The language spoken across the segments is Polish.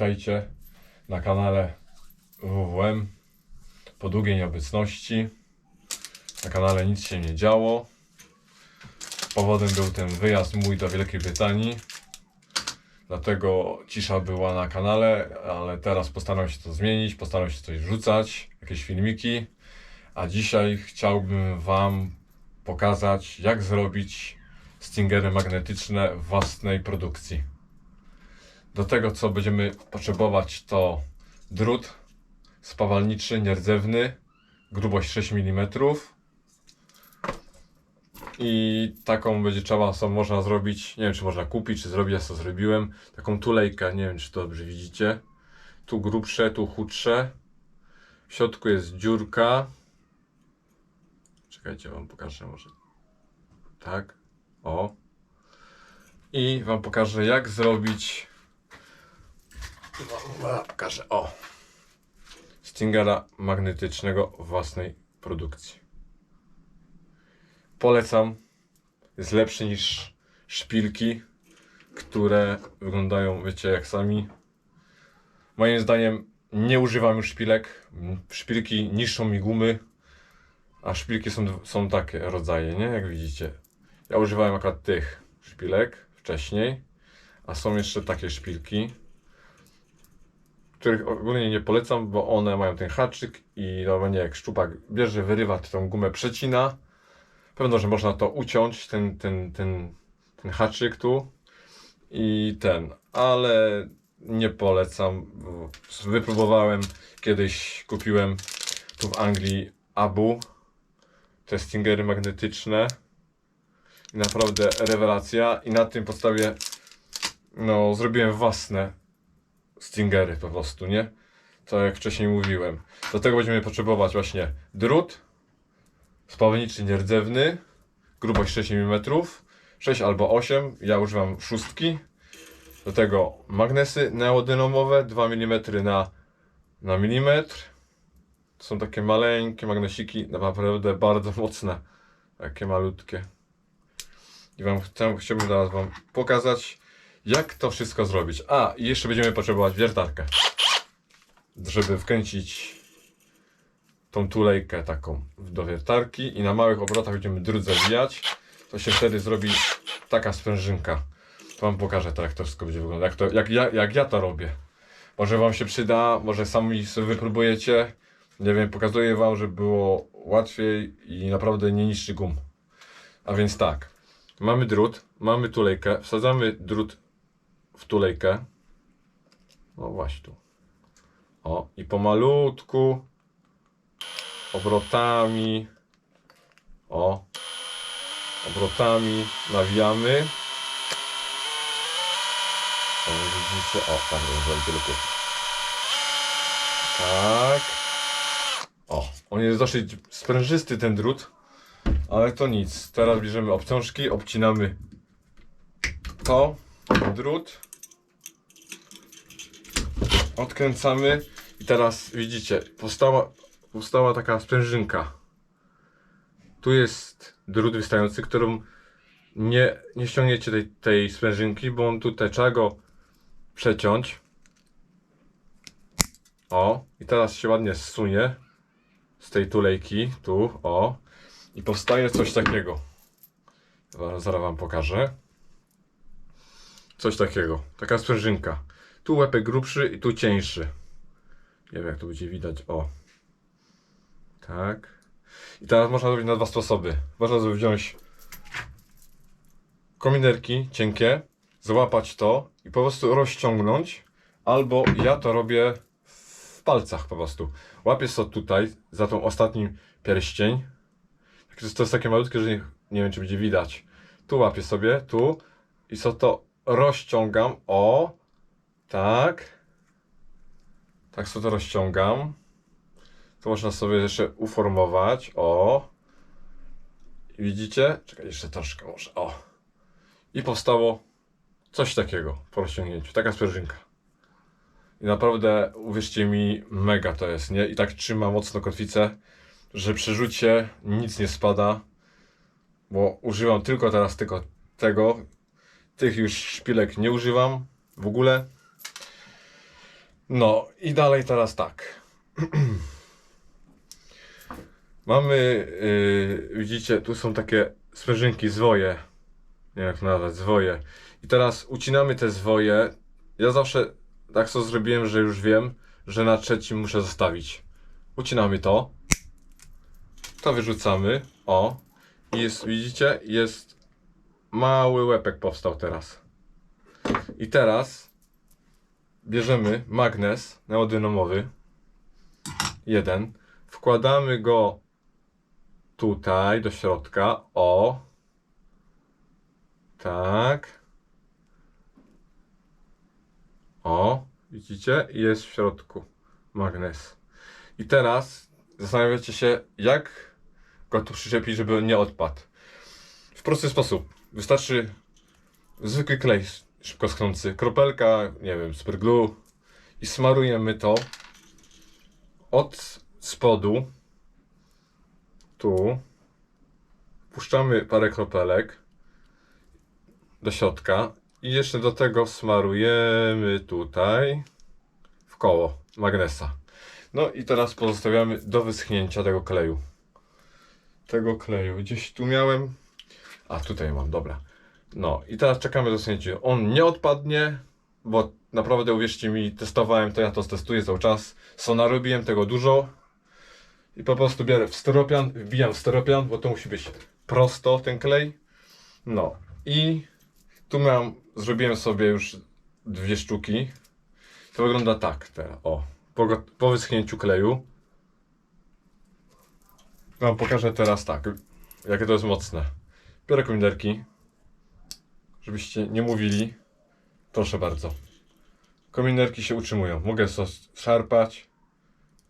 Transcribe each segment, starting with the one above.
Witajcie na kanale WWM. Po długiej nieobecności na kanale nic się nie działo. Powodem był ten wyjazd mój do Wielkiej Brytanii. Dlatego cisza była na kanale, ale teraz postaram się to zmienić, postaram się coś wrzucać, jakieś filmiki. A dzisiaj chciałbym Wam pokazać, jak zrobić stingery magnetyczne w własnej produkcji. Do tego, co będziemy potrzebować, to drut spawalniczy, nierdzewny, grubość 6 mm. I taką będzie trzeba, co można zrobić, nie wiem czy można kupić, czy zrobić, ja to zrobiłem, taką tulejkę, nie wiem czy to dobrze widzicie. Tu grubsze, tu chudsze. W środku jest dziurka. Czekajcie, wam pokażę może. Tak. O. I wam pokażę jak zrobić Pokażę. O. Stingera magnetycznego własnej produkcji. Polecam. Jest lepszy niż szpilki, które wyglądają, wiecie, jak sami. Moim zdaniem nie używam już szpilek. Szpilki niszczą mi gumy, a szpilki są, są takie rodzaje, nie? Jak widzicie. Ja używałem akurat tych szpilek wcześniej, a są jeszcze takie szpilki których ogólnie nie polecam, bo one mają ten haczyk i normalnie jak szczupak. Bierze, wyrywa tą gumę, przecina. Pewno, że można to uciąć, ten, ten, ten, ten haczyk tu i ten, ale nie polecam. bo Wypróbowałem kiedyś, kupiłem tu w Anglii Abu, te stingery magnetyczne. I naprawdę rewelacja. I na tym podstawie no, zrobiłem własne stingery po prostu, nie? To jak wcześniej mówiłem. Do tego będziemy potrzebować właśnie drut spawalniczy nierdzewny, grubość 6 mm, 6 albo 8, ja używam szóstki. Do tego magnesy neodynamowe 2 mm na, na milimetr. To są takie maleńkie magnesiki, naprawdę bardzo mocne, takie malutkie. I wam chcę, chciałbym teraz wam pokazać jak to wszystko zrobić. A, i jeszcze będziemy potrzebować wiertarkę, żeby wkręcić tą tulejkę taką do wiertarki i na małych obrotach będziemy drut zawijać. To się wtedy zrobi taka sprężynka. To wam pokażę to, jak to wszystko będzie wyglądać, jak, to, jak, ja, jak ja to robię. Może wam się przyda, może sami sobie wypróbujecie. Nie wiem, pokazuję wam, żeby było łatwiej i naprawdę nie niszczy gum. A więc tak, mamy drut, mamy tulejkę, wsadzamy drut w tulejkę. No właśnie tu. O, i pomalutku obrotami. O, obrotami nawijamy. O, widzicie? O, tak, będzie lepiej. Tak. O, on jest dosyć sprężysty ten drut, ale to nic. Teraz bierzemy obciążki, obcinamy to, drut. Odkręcamy i teraz widzicie, powstała, powstała taka sprężynka. Tu jest drut wystający, którą nie, nie ściągniecie tej, tej sprężynki, bo on tutaj trzeba go przeciąć. O, i teraz się ładnie zsunie z tej tulejki, tu, o. I powstaje coś takiego. Zaraz, zaraz wam pokażę. Coś takiego. Taka sprężynka. Tu łepek grubszy i tu cieńszy. Nie wiem jak to będzie widać. O. Tak. I teraz można zrobić na dwa sposoby. Można sobie wziąć kominerki cienkie, złapać to i po prostu rozciągnąć. Albo ja to robię w palcach po prostu. Łapię sobie tutaj za tą ostatni pierścień. To to jest takie malutkie, że nie, nie wiem czy będzie widać. Tu łapię sobie, tu i co to rozciągam. O, tak. Tak sobie to rozciągam. To można sobie jeszcze uformować. O. I widzicie? Czekaj, jeszcze troszkę może. O. I powstało coś takiego po rozciągnięciu. Taka sprężynka. I naprawdę, uwierzcie mi, mega to jest, nie? I tak trzyma mocno kotwicę, że przy rzucie nic nie spada. Bo używam tylko teraz tylko tego tych już szpilek nie używam w ogóle. No i dalej teraz tak. Mamy, yy, widzicie, tu są takie sprężynki, zwoje. Nie jak nazwać, zwoje. I teraz ucinamy te zwoje. Ja zawsze tak co zrobiłem, że już wiem, że na trzecim muszę zostawić. Ucinamy to. To wyrzucamy. O. I jest, widzicie, jest mały łepek powstał teraz. I teraz bierzemy magnes neodynamowy. Jeden. Wkładamy go tutaj do środka. O. Tak. O. Widzicie? Jest w środku magnes. I teraz zastanawiacie się, jak go tu przyczepić, żeby nie odpadł. W prosty sposób. Wystarczy zwykły klej szybko schnący, kropelka, nie wiem, superglue i smarujemy to od spodu tu puszczamy parę kropelek do środka i jeszcze do tego smarujemy tutaj w koło magnesa. No i teraz pozostawiamy do wyschnięcia tego kleju. Tego kleju. Gdzieś tu miałem. A tutaj mam, dobra. No i teraz czekamy do wyschnięcia. On nie odpadnie, bo naprawdę uwierzcie mi, testowałem to, ja to testuję cały czas. Sona robiłem tego dużo. I po prostu biorę w styropian, wbijam w styropian, bo to musi być prosto ten klej. No i tu mam, zrobiłem sobie już dwie sztuki. To wygląda tak teraz, o. Po, po wyschnięciu kleju. Wam pokażę teraz tak, jakie to jest mocne. Biorę kominderki, żebyście nie mówili. Proszę bardzo. Kominerki się utrzymują. Mogę sos szarpać,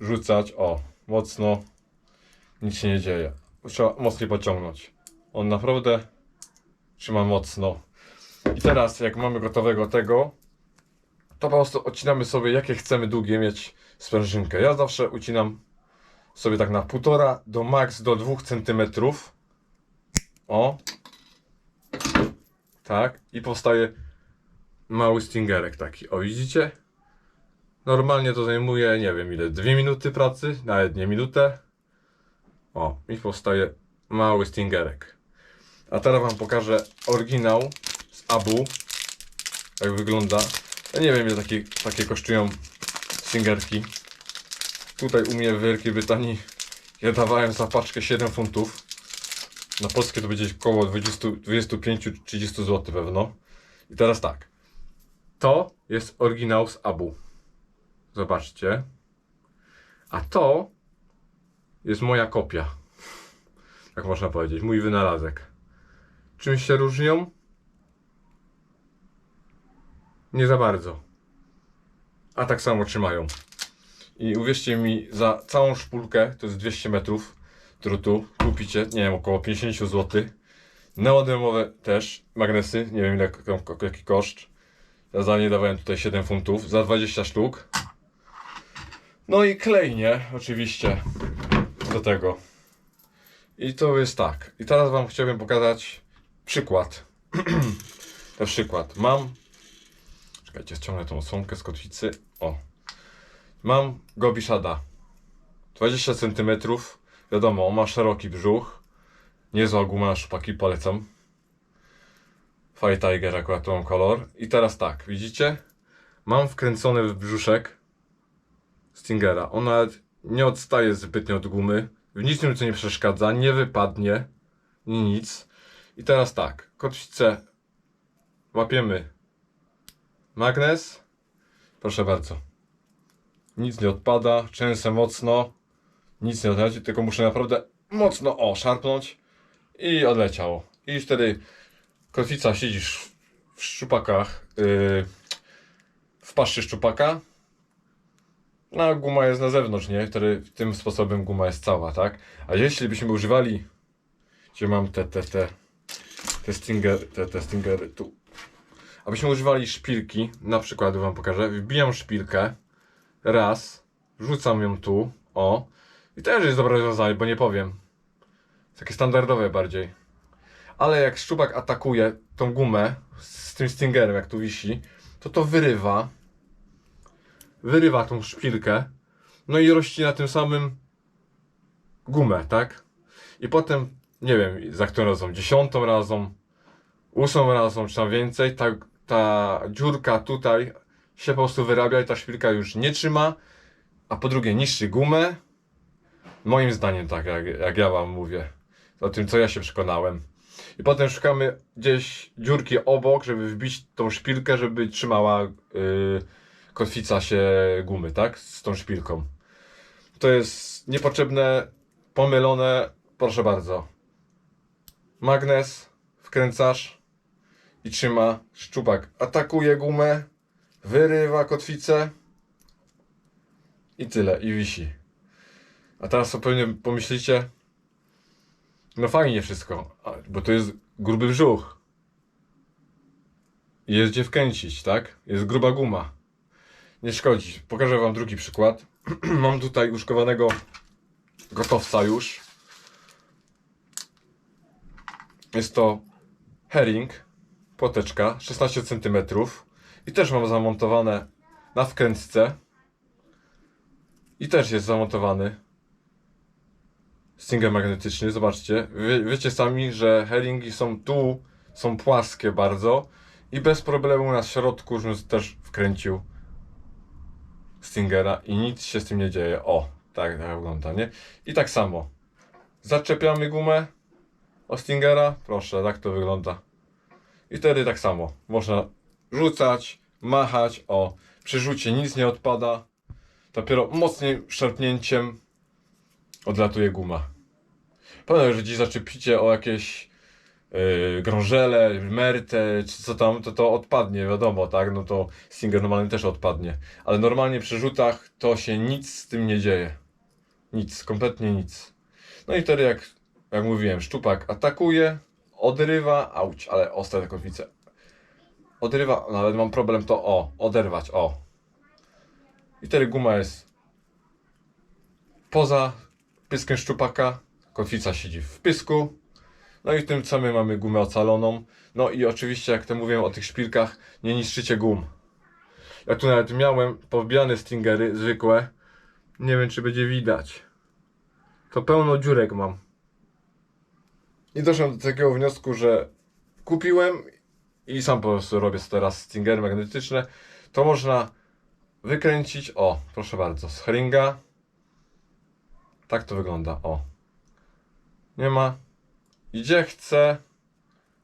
rzucać, o, mocno. Nic się nie dzieje. Trzeba mocniej pociągnąć. On naprawdę trzyma mocno. I teraz, jak mamy gotowego tego, to po prostu odcinamy sobie, jakie chcemy długie mieć sprężynkę. Ja zawsze ucinam sobie tak na półtora do max do 2 cm. O. Tak. I powstaje mały stingerek taki. O, widzicie? Normalnie to zajmuje, nie wiem ile, dwie minuty pracy, nawet nie minutę. O, i powstaje mały stingerek. A teraz wam pokażę oryginał z Abu. Jak wygląda. Ja nie wiem ile takie, takie kosztują stingerki. Tutaj u mnie w Wielkiej Brytanii ja dawałem za paczkę 7 funtów. Na polskie to będzie około 20 25-30 zł pewno. I teraz tak. To jest oryginał z Abu. Zobaczcie. A to jest moja kopia. Jak można powiedzieć, mój wynalazek. Czym się różnią? Nie za bardzo. A tak samo trzymają. I uwierzcie mi, za całą szpulkę, to jest 200 metrów drutu, kupicie, nie wiem, około 50 zł. Neodymowe też, magnesy, nie wiem ile, jaki koszt. Ja za nie dawałem tutaj 7 funtów, za 20 sztuk. No i klej, nie? Oczywiście. Do tego. I to jest tak. I teraz wam chciałbym pokazać przykład. Ten przykład. Mam. Czekajcie, ściągnę tą osłonkę z kotwicy. O. Mam Gobi Shada. 20 cm. Wiadomo, ma szeroki brzuch. Niezła guma na szpaki, polecam. Fire Tiger akurat mam kolor. I teraz tak, widzicie? Mam wkręcony w brzuszek Stingera. On nie odstaje zbytnio od gumy. W niczym co nie przeszkadza, nie wypadnie. Ni nic. I teraz tak, kotwicę łapiemy magnes. Proszę bardzo. Nic nie odpada, trzęsę mocno. Nic nie odleci, tylko muszę naprawdę mocno o, i odleciało. I wtedy kotwica siedzisz w szczupakach, yy, w paszczy szczupaka. No, a guma jest na zewnątrz, nie? Wtedy tym sposobem guma jest cała, tak? A jeśli byśmy używali, gdzie mam te, te, te, te stinger, te, te stingery tu. Abyśmy używali szpilki, na przykład wam pokażę, wbijam szpilkę, raz, rzucam ją tu, o, i też jest dobre rozwiązanie, bo nie powiem. Takie standardowe bardziej. Ale jak szczupak atakuje tą gumę z tym stingerem, jak tu wisi, to to wyrywa. wyrywa tą szpilkę, no i rozcina tym samym gumę, tak? I potem, nie wiem, za którą razą, dziesiątą razą, ósmą razą, czy tam więcej, ta, ta dziurka tutaj się po prostu wyrabia i ta szpilka już nie trzyma, a po drugie niszczy gumę. Moim zdaniem tak, jak, jak ja wam mówię. O tym, co ja się przekonałem. I potem szukamy gdzieś dziurki obok, żeby wbić tą szpilkę, żeby trzymała yy, kotwica się gumy, tak? Z tą szpilką. To jest niepotrzebne, pomylone. Proszę bardzo. Magnes, wkręcasz i trzyma szczupak. Atakuje gumę, wyrywa kotwicę i tyle, i wisi. A teraz sobie pewnie pomyślicie, no fajnie wszystko, bo to jest gruby brzuch. Jest gdzie wkręcić, tak? Jest gruba guma. Nie szkodzi. Pokażę wam drugi przykład. Mam tutaj uszkowanego gotowca już. Jest to herring, płoteczka, 16 cm. I też mam zamontowane na wkrętce. I też jest zamontowany Stinger magnetyczny, zobaczcie. Wie, wiecie sami, że herringi są tu, są płaskie bardzo i bez problemu na środku już bym też wkręcił Stingera i nic się z tym nie dzieje. O, tak, tak wygląda, nie? I tak samo. Zaczepiamy gumę o Stingera, proszę, tak to wygląda. I wtedy tak samo. Można rzucać, machać, o, przy rzucie nic nie odpada. Dopiero mocniej szarpnięciem odlatuje guma. Pewnie, że dziś zaczepicie o jakieś yy, grążele, mertę, czy co tam, to to odpadnie, wiadomo, tak? No to Stinger normalny też odpadnie. Ale normalnie przy rzutach to się nic z tym nie dzieje. Nic, kompletnie nic. No i wtedy jak, jak mówiłem, szczupak atakuje, odrywa, auć, ale ostre te kotwice. Odrywa, nawet mam problem to o, oderwać, o. I wtedy guma jest poza pyskiem szczupaka, kotwica siedzi w pysku, no i tym samym mamy gumę ocaloną. No i oczywiście, jak to mówię o tych szpilkach, nie niszczycie gum. Ja tu nawet miałem powbijane stingery zwykłe. Nie wiem, czy będzie widać. To pełno dziurek mam. I doszedłem do takiego wniosku, że kupiłem i sam po prostu robię teraz stingery magnetyczne. To można wykręcić, o, proszę bardzo, z heringa. Tak to wygląda, o. Nie ma. I gdzie chcę,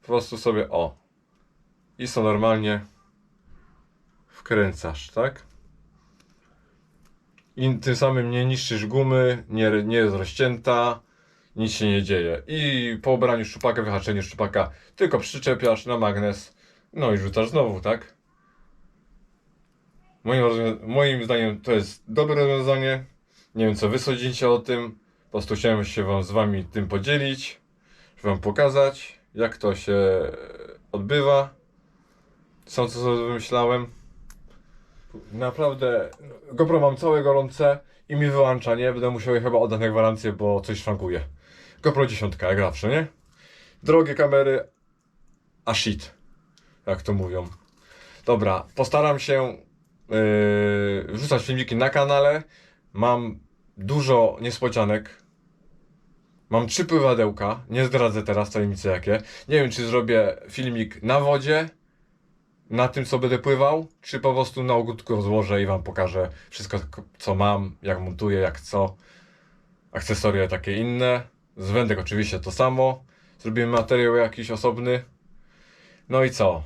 po prostu sobie, o. I co normalnie wkręcasz, tak? I tym samym nie niszczysz gumy, nie, nie jest rozcięta, nic się nie dzieje. I po ubraniu szczupaka, wyhaczeniu szczupaka, tylko przyczepiasz na magnes, no i rzucasz znowu, tak? Moim, moim zdaniem to jest dobre rozwiązanie. Nie wiem, co wy sądzicie o tym. Po prostu chciałem się wam z wami tym podzielić, żeby wam pokazać, jak to się odbywa. Sam co sobie wymyślałem. Naprawdę, GoPro mam całe gorące i mi wyłącza, nie? Będę musiał je chyba oddać na gwarancję, bo coś szwankuje. GoPro 10, jak zawsze, nie? Drogie kamery, a shit, jak to mówią. Dobra, postaram się yy, wrzucać filmiki na kanale. Mam dużo niespodzianek. Mam trzy pływadełka. Nie zdradzę teraz tajemnicy jakie. Nie wiem, czy zrobię filmik na wodzie, na tym, co będę pływał, czy po prostu na ogródku rozłożę i wam pokażę wszystko, co mam, jak montuję, jak co. Akcesoria takie inne. Z oczywiście to samo. Zrobimy materiał jakiś osobny. No i co?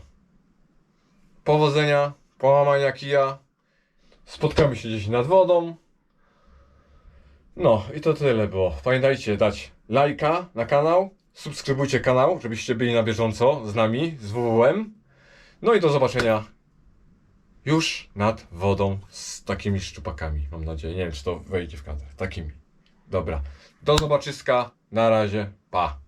Powodzenia, połamania kija. Spotkamy się gdzieś nad wodą. No i to tyle było. Pamiętajcie dać lajka na kanał, subskrybujcie kanał, żebyście byli na bieżąco z nami, z WWM. No i do zobaczenia już nad wodą z takimi szczupakami, mam nadzieję. Nie wiem, czy to wejdzie w kadr. Takimi. Dobra. Do zobaczyska. Na razie. Pa.